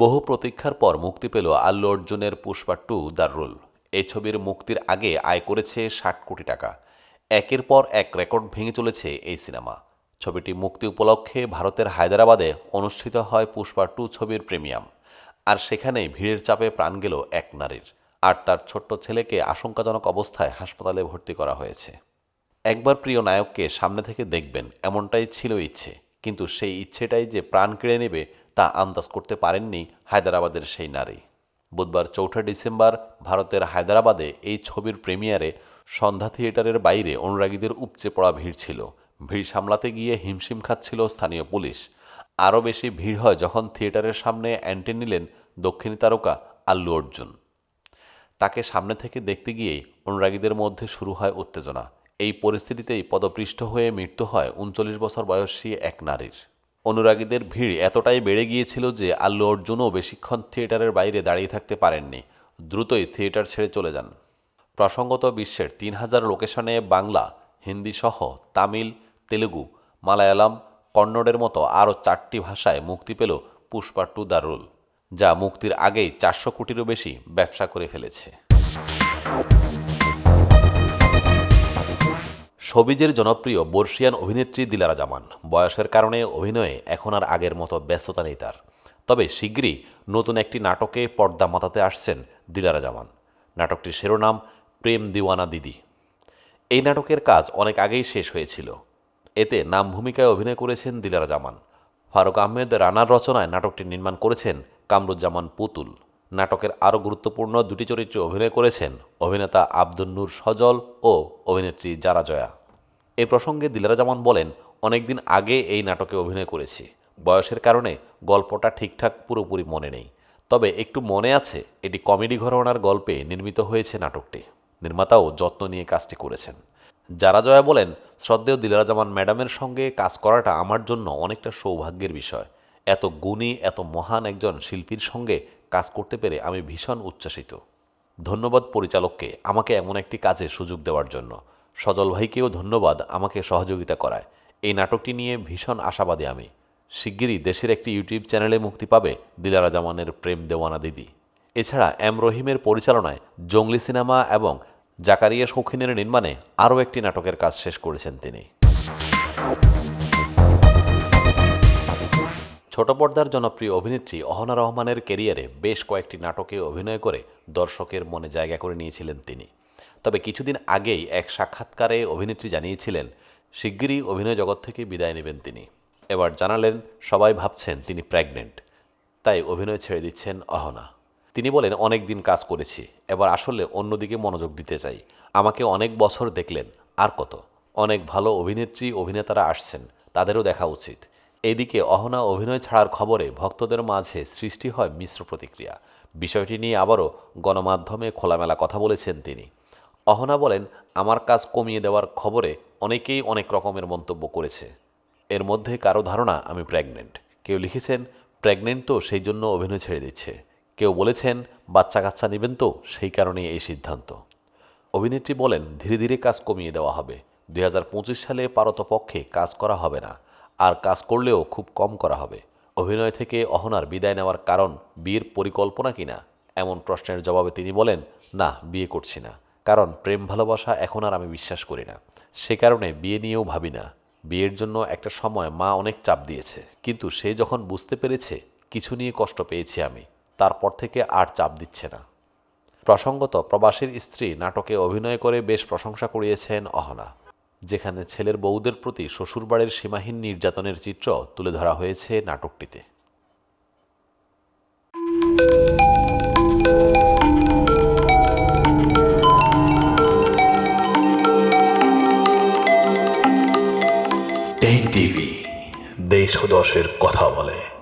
বহু প্রতীক্ষার পর মুক্তি পেল আল্লু অর্জুনের পুষ্পা টু দারুল। এই ছবির মুক্তির আগে আয় করেছে ষাট কোটি টাকা। একের পর এক রেকর্ড ভেঙে চলেছে এই সিনেমা। ছবিটি মুক্তি উপলক্ষে ভারতের হায়দ্রাবাদে অনুষ্ঠিত হয় পুষ্পা টু ছবির প্রিমিয়াম। আর সেখানেই ভিড়ের চাপে প্রাণ গেল এক নারীর। আর তার ছোট্ট ছেলেকে আশঙ্কাজনক অবস্থায় হাসপাতালে ভর্তি করা হয়েছে। একবার প্রিয় নায়ককে সামনে থেকে দেখবেন, এমনটাই ছিল ইচ্ছে। কিন্তু সেই ইচ্ছেটাই যে প্রাণ কেড়ে নেবে তা আন্দাজ করতে পারেননি হায়দ্রাবাদের সেই নারী। বুধবার চৌঠা ডিসেম্বর ভারতের হায়দ্রাবাদে এই ছবির প্রিমিয়ারে সন্ধ্যা থিয়েটারের বাইরে অনুরাগীদের উপচে পড়া ভিড় ছিল। ভিড় সামলাতে গিয়ে হিমশিম খাচ্ছিল স্থানীয় পুলিশ। আরও বেশি ভিড় হয় যখন থিয়েটারের সামনে অ্যান্টি নিলেন দক্ষিণী তারকা আল্লু অর্জুন। তাকে সামনে থেকে দেখতে গিয়েই অনুরাগীদের মধ্যে শুরু হয় উত্তেজনা। এই পরিস্থিতিতেই পদপৃষ্ঠ হয়ে মৃত্যু হয় উনচল্লিশ বছর বয়সী এক নারীর। অনুরাগীদের ভিড় এতটাই বেড়ে গিয়েছিল যে আল্লু অর্জুনও বেশিক্ষণ থিয়েটারের বাইরে দাঁড়িয়ে থাকতে পারেননি। দ্রুতই থিয়েটার ছেড়ে চলে যান। প্রসঙ্গত বিশ্বের তিন হাজার লোকেশনে বাংলা, হিন্দি সহ তামিল, তেলেগু, মালায়ালাম, কন্নড়ের মতো আরও চারটি ভাষায় মুক্তি পেল পুষ্পা টু যা মুক্তির আগেই চারশো কোটিরও বেশি ব্যবসা করে ফেলেছে। সবিজের জনপ্রিয় বর্ষিয়ান অভিনেত্রী দিলারা জামান। বয়সের কারণে অভিনয়ে এখন আর আগের মতো ব্যস্ততা নেই তার। তবে শীঘ্রই নতুন একটি নাটকে পর্দা মাতাতে আসছেন দিলারা জামান। নাটকটির শিরোনাম, প্রেম দিওয়ানা দিদি। এই নাটকের কাজ অনেক আগেই শেষ হয়েছিল। এতে নাম ভূমিকায় অভিনয় করেছেন দিলারা জামান। ফারুক আহমেদ রানার রচনায় নাটকটি নির্মাণ করেছেন কামরুজ্জামান পুতুল। নাটকের আরও গুরুত্বপূর্ণ দুটি চরিত্রে অভিনয় করেছেন অভিনেতা আব্দুল নূর সজল ও অভিনেত্রী জারা জয়া। এ প্রসঙ্গে দিলারা জামান বলেন, অনেকদিন আগে এই নাটকে অভিনয় করেছি। বয়সের কারণে গল্পটা ঠিকঠাক পুরোপুরি মনে নেই। তবে একটু মনে আছে, এটি কমেডি ঘরানার গল্পে নির্মিত হয়েছে নাটকটি। নির্মাতাও যত্ন নিয়ে কাজটি করেছেন। যারা জয়া বলেন, শ্রদ্ধেয় দিলারা জামান ম্যাডামের সঙ্গে কাজ করাটা আমার জন্য অনেকটা সৌভাগ্যের বিষয়। এত গুণী, এত মহান একজন শিল্পীর সঙ্গে কাজ করতে পেরে আমি ভীষণ উচ্ছ্বাসিত। ধন্যবাদ পরিচালককে আমাকে এমন একটি কাজে সুযোগ দেওয়ার জন্য। সজল ভাইকেও ধন্যবাদ আমাকে সহযোগিতা করায়। এই নাটকটি নিয়ে ভীষণ আশাবাদী আমি। শিগগিরই দেশের একটি ইউটিউব চ্যানেলে মুক্তি পাবে দিলারা জামানের প্রেম দেওয়ানা দিদি। এছাড়া এম রহিমের পরিচালনায় জঙ্গলি সিনেমা এবং জাকারিয়া শৌখিনের নির্মাণে আরও একটি নাটকের কাজ শেষ করেছেন তিনি। ছোট পর্দার জনপ্রিয় অভিনেত্রী অহনা রহমানের কেরিয়ারে বেশ কয়েকটি নাটকে অভিনয় করে দর্শকের মনে জায়গা করে নিয়েছিলেন তিনি। তবে কিছুদিন আগেই এক সাক্ষাৎকারে অভিনেত্রী জানিয়েছিলেন, শিগগিরই অভিনয় জগৎ থেকে বিদায় নেবেন তিনি। এবার জানালেন, সবাই ভাবছেন তিনি প্রেগনেন্ট। তাই অভিনয় ছেড়ে দিচ্ছেন অহনা। তিনি বলেন, অনেক দিন কাজ করেছি। এবার আসলে অন্যদিকে মনোযোগ দিতে চাই। আমাকে অনেক বছর দেখলেন। আর কত? অনেক ভালো অভিনেত্রী, অভিনেতারা আসছেন। তাদেরও দেখা উচিত। এদিকে অহনা অভিনয় ছাড়ার খবরে ভক্তদের মাঝে সৃষ্টি হয় মিশ্র প্রতিক্রিয়া। বিষয়টি নিয়ে আবারও গণমাধ্যমে খোলামেলা কথা বলেছেন তিনি। অহনা বলেন, আমার কাজ কমিয়ে দেওয়ার খবরে অনেকেই অনেক রকমের মন্তব্য করেছে। এর মধ্যে কারও ধারণা আমি প্রেগনেন্ট। কেউ লিখেছেন, প্রেগনেন্ট তো সেই জন্য অভিনয় ছেড়ে দিচ্ছে। কেউ বলেছেন বাচ্চা কাচ্চা নেবেন তো, সেই কারণেই এই সিদ্ধান্ত। অভিনেত্রী বলেন, ধীরে ধীরে কাজ কমিয়ে দেওয়া হবে। দুই হাজার পঁচিশ সালে পারতপক্ষে কাজ করা হবে না। আর কাজ করলেও খুব কম করা হবে। অভিনয় থেকে অহনার বিদায় নেওয়ার কারণ বিয়ের পরিকল্পনা কিনা এমন প্রশ্নের জবাবে তিনি বলেন, না, বিয়ে করছি না। কারণ প্রেম ভালোবাসা এখন আর আমি বিশ্বাস করি না। সে কারণে বিয়ে নিয়েও ভাবি না। বিয়ের জন্য একটা সময় মা অনেক চাপ দিয়েছে। কিন্তু সে যখন বুঝতে পেরেছে, কিছু নিয়ে কষ্ট পেয়েছি আমি, তারপর থেকে আর চাপ দিচ্ছে না। প্রসঙ্গত প্রবাসীর স্ত্রী নাটকে অভিনয় করে বেশ প্রশংসা করিয়েছেন অহনা, যেখানে ছেলের বউদের প্রতি শ্বশুরবাড়ির সীমাহীন নির্যাতনের চিত্র তুলে ধরা হয়েছে নাটকটিতে। টেন টিভি দেশ ও দশের কথা বলে।